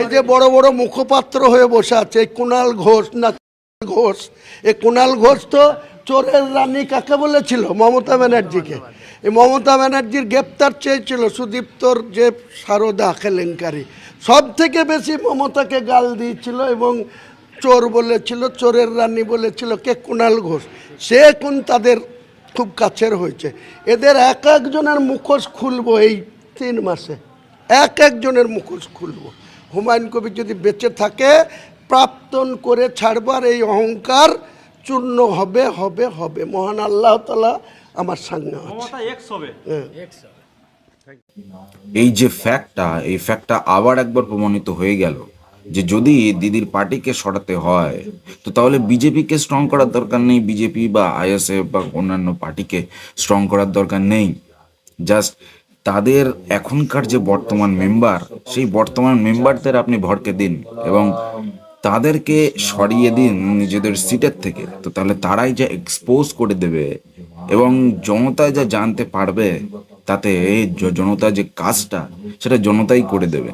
এই যে বড় বড় মুখপাত্র হয়ে বসে আছে এই কুণাল ঘোষ না ঘোষ? এই কুণাল ঘোষ তো চোরের রানী কাকে বলেছিল? মমতা ব্যানার্জিকে। এই মমতা ব্যানার্জির গ্রেপ্তার চেয়েছিল সুদীপ্তর যে সারদা কেলেঙ্কারি। সব থেকে বেশি মমতাকে গাল দিয়েছিল এবং চোর বলেছিল চোরের রানী বলেছিল কে? কুণাল ঘোষ। সে কোন তাদের খুব কাছের হয়েছে। এদের এক একজনের মুখোশ খুলবো এই তিন মাসে। এক একজনের মুখোশ খুলবো। হুমায়ুন কবির যদি বেঁচে থাকে প্রাপ্তন করে ছাড়বার এই অহংকার চূর্ণ হবে হবে হবে। মহান আল্লাহ তালা আমার হবে। হ্যাঁ। এই যে ফ্যাক্টটা এই ফ্যাক্টটা আবার একবার প্রমাণিত হয়ে গেল যে যদি দিদির পার্টিকে সরাতে হয় তো তাহলে বিজেপিকে স্ট্রং করার দরকার নেই। বিজেপি বা আইএসএফ বা অন্যান্য পার্টিকে স্ট্রং করার দরকার নেই। জাস্ট তাদের এখনকার যে বর্তমান মেম্বার সেই বর্তমান মেম্বারদের আপনি ভরকে দিন এবং তাদেরকে সরিয়ে দিন নিজেদের সিটের থেকে। তো তাহলে তারাই যা এক্সপোজ করে দেবে এবং জনতা যা জানতে পারবে, তাতে জনতা যে কাজটা, সেটা জনতাই করে দেবে।